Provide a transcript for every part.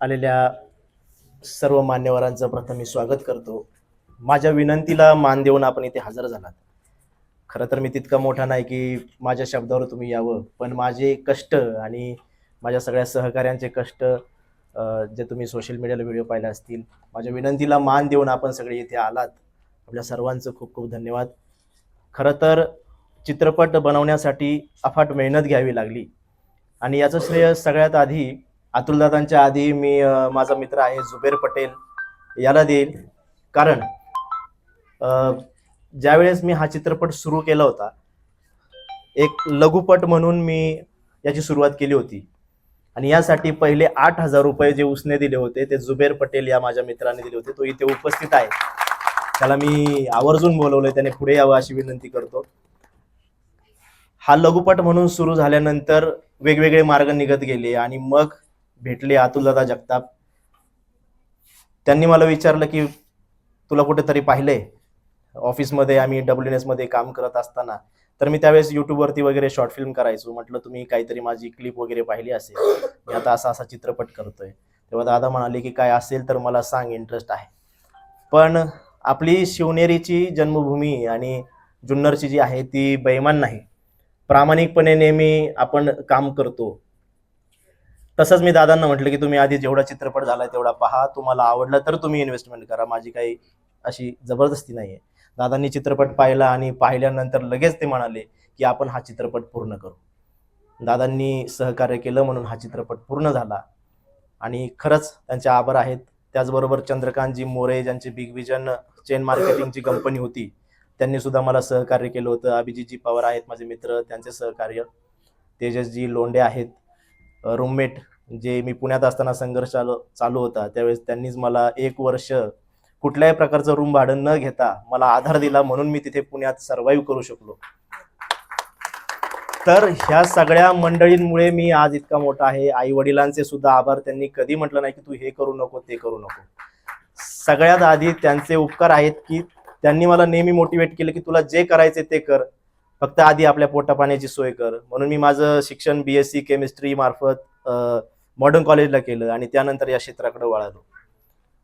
आलेल्या सर्व मान्यवरांचं प्रथम मी स्वागत करतो. माझ्या विनंतीला मान देऊन आपण इथे हजर झालात. खरं तर मी तितका मोठा नाही की माझ्या शब्दावर तुम्ही यावं पण माझे कष्ट आणि माझ्या सगळ्या सहकाऱ्यांचे कष्ट जे तुम्ही सोशल मीडियाला व्हिडिओ पाहिले असतील माझ्या विनंतीला मान देऊन आपण सगळे इथे आलात. आपल्या सर्वांचं खूप खूप धन्यवाद. खरं तर चित्रपट बनवण्यासाठी अफाट मेहनत घ्यावी लागली. आणि याचं श्रेय सगळ्यात आधी अतुलदादांच्या आधी मी माझा मित्र आहे जुबेर पटेल याला देईल कारण ज्यावेळेस मी हा चित्रपट सुरू केला होता एक लघुपट म्हणून मी याची सुरुवात केली होती. आणि यासाठी पहिले आठ हजार रुपये जे उसने दिले होते ते जुबेर पटेल या माझ्या मित्राने दिले होते तो इथे उपस्थित आहे. त्याला मी आवर्जून बोलवलंय त्याने पुढे यावं अशी विनंती करतो. हा लघुपट म्हणून सुरू झाल्यानंतर वेगवेगळे मार्ग निघत गेले आणि मग भेटले अतुलदादा जगताप. त्यांनी मला विचारलं की तुला कुठेतरी पाहिलंय? ऑफिसमध्ये आम्ही डब्ल्यू एसमध्ये काम करत असताना. तर मी त्यावेळेस युट्यूबवरती वगैरे शॉर्ट फिल्म करायचो. म्हटलं तुम्ही काहीतरी माझी क्लिप वगैरे पाहिली असेल. मी आता असा असा चित्रपट करतोय. तेव्हा दादा म्हणाले की काय असेल तर मला सांग इंटरेस्ट आहे. पण आपली शिवनेरीची जन्मभूमी आणि जुन्नरची जी आहे ती बैमान नाही. प्रामाणिकपणे नेहमी आपण काम करतो. तसंच मी दादांना म्हटलं की तुम्ही आधी जेवढा चित्रपट झाला तेवढा पहा. तुम्हाला आवडला तर तुम्ही इन्व्हेस्टमेंट करा. माझी काही अशी जबरदस्ती नाही आहे दादांनी चित्रपट पाहिला आणि पाहिल्यानंतर लगेच ते म्हणाले की आपण हा चित्रपट पूर्ण करू. दादांनी सहकार्य केलं म्हणून हा चित्रपट पूर्ण झाला. आणि खरंच त्यांचे आभार आहेत. त्याचबरोबर चंद्रकांतजी मोरे ज्यांची बिग विजन चेन मार्केटिंगची कंपनी होती त्यांनी सुद्धा मला सहकार्य केलं होतं. अभिजितजी पवार आहेत माझे मित्र त्यांचे सहकार्य. तेजसजी लोंडे आहेत. रूममेट जे मी पुण्यात असताना संघर्ष चालू चालू होता त्यावेळेस त्यांनीच मला एक वर्ष कुठल्याही प्रकारचं रूम भाडं न घेता मला आधार दिला म्हणून मी तिथे पुण्यात सर्व्हाइव्ह करू शकलो. तर ह्या सगळ्या मंडळींमुळे मी आज इतका मोठा आहे. आई वडिलांचे सुद्धा आभार. त्यांनी कधी म्हटलं नाही की तू हे करू नको ते करू नको. सगळ्यात आधी त्यांचे उपकार आहेत की त्यांनी मला नेहमी मोटिवेट केलं की तुला जे करायचे ते कर. फक्त आधी आपल्या पोटापाण्याची सोय कर. म्हणून मी माझं शिक्षण बी एस सी केमिस्ट्री मार्फत मॉडर्न कॉलेजला केलं आणि त्यानंतर या क्षेत्राकडे वळालो.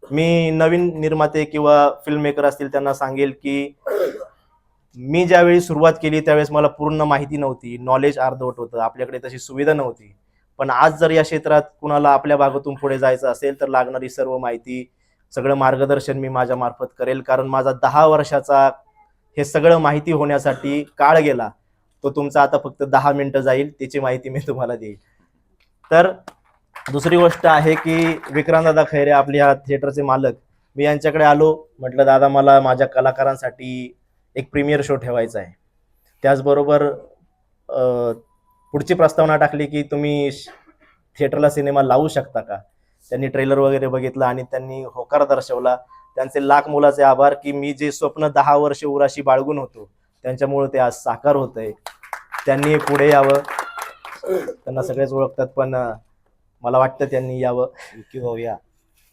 मी नवीन निर्माते किंवा फिल्म मेकर असतील त्यांना सांगेल की मी ज्यावेळी सुरुवात केली त्यावेळेस मला पूर्ण माहिती नव्हती. नॉलेज अर्धवट होतं. आपल्याकडे तशी सुविधा नव्हती. पण आज जर या क्षेत्रात कुणाला आपल्या भागातून पुढे जायचं असेल तर लागणारी सर्व माहिती सगळं मार्गदर्शन मी माझ्या मार्फत करेल. कारण माझा दहा वर्षाचा हे सगळं माहिती होण्यासाठी काळ गेला. तो तुमचा आता फक्त दहा मिनिटं जाईल. त्याची माहिती मी तुम्हाला देईल. तर दुसरी गोष्ट आहे की विक्रांतदादा खैरे आपले ह्या थिएटरचे मालक मी यांच्याकडे आलो. म्हटलं दादा मला माझ्या कलाकारांसाठी एक प्रीमियर शो ठेवायचा आहे. त्याचबरोबर पुढची प्रस्तावना टाकली की तुम्ही थिएटरला सिनेमा लावू शकता का? त्यांनी ट्रेलर वगैरे बघितलं आणि त्यांनी होकार दर्शवला. त्यांचे लाख मुलाचे आभार की मी जे स्वप्न दहा वर्ष उराशी बाळगून होतो त्यांच्यामुळे ते आज साकार होत आहे त्यांनी पुढे यावं. त्यांना सगळेच ओळखतात पण मला वाटतं त्यांनी यावं. विकी भाऊ या.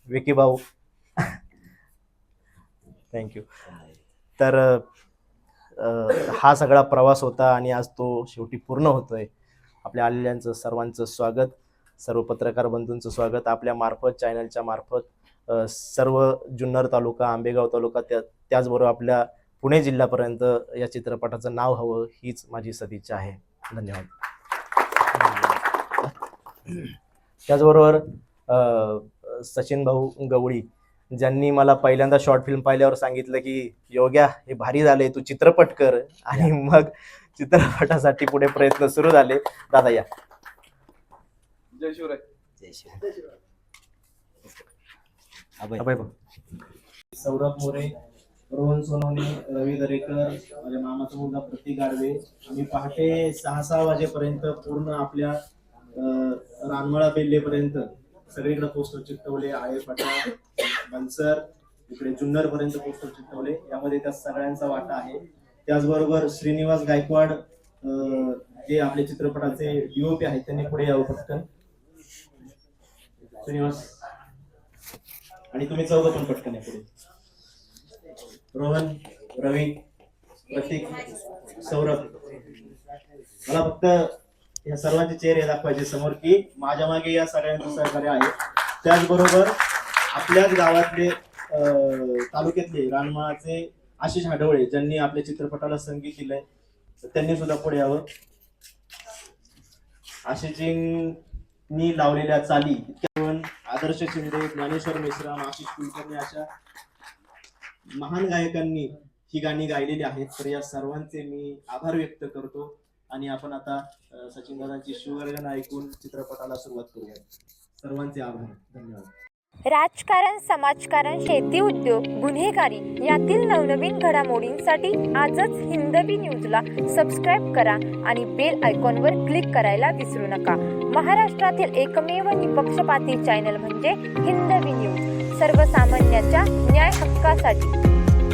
विकी भाऊ. थँक्यू तर हा सगळा प्रवास होता आणि आज तो शेवटी पूर्ण होतोय. आपल्या आलेल्यांचं सर्वांचं स्वागत सर्व पत्रकार बंधूंचं स्वागत आपल्या मार्फत चॅनलच्या मार्फत सर्व जुन्नर तालुका आंबेगाव तालुका त्या त्याचबरोबर आपल्या पुणे जिल्ह्यापर्यंत या चित्रपटाचं नाव हवं हीच माझी सदिच्छा आहे. धन्यवाद. त्याचबरोबर सचिन भाऊ गवळी ज्यांनी मला पहिल्यांदा शॉर्ट फिल्म पाहिल्यावर सांगितलं की योग्या हे भारी झाले तू चित्रपट कर. आणि मग चित्रपटासाठी पुढे प्रयत्न सुरू झाले. दादा या. जय शिवराय. जय शिव अभय. अभय भाऊ. सौरभ मोरे रोहन सोनवणे रवी दरेकर माझ्या मामाचा मुलगा प्रतीक गाडवे. आम्ही पहाटे सहा सहा वाजेपर्यंत पूर्ण आपल्या अं, रानमळा बेल्लेपर्यंत सगळीकडे पोस्टर चिकटवले आळे फाटा बनसर इकडे जुन्नर पर्यंत पोस्टर चिकटवले. यामध्ये त्या सगळ्यांचा वाटा आहे. त्याचबरोबर श्रीनिवास गायकवाड जे आपले चित्रपटाचे डीओपी आहेत त्यांनी पुढे यावं पटकन. श्रीनिवास. आणि तुम्ही चौघ पण पटकन आहे पुढे. रोहन रवी प्रतीक सौरभ. मला फक्त या सर्वांचे चेहरे दाखवायचे समोर की माझ्या मागे या सगळ्यांचं सहकार्य आहे. त्याचबरोबर आपल्याच गावातले तालुक्यातले रानमाळाचे आशिष हाडवळे ज्यांनी आपल्या चित्रपटाला संगीत दिलंय त्यांनी सुद्धा पुढे यावं. आशिषजींनी लावलेल्या चाली इतक्या आदर्श शिंदे ज्ञानेश्वर मेश्राम आशिष कुलकर्णी अशा महान गायकांनी ही गाणी गायलेली आहेत. तर या सर्वांचे मी आभार व्यक्त करतो. आणि आपण आता सचिन दादांची शिवगर्जन ऐकून चित्रपटाला सुरुवात करूया सर्वांचे आभार. धन्यवाद. राजकारण समाजकारण शेती उद्योग गुन्हेगारी यातील नवनवीन घडामोडींसाठी आजच हिंदवी न्यूजला सबस्क्राईब करा आणि बेल आयकॉनवर क्लिक करायला विसरू नका. महाराष्ट्रातील एकमेव निपक्षपाती चॅनल म्हणजे हिंदवी न्यूज. सर्वसामान्याच्या न्याय हक्कासाठी.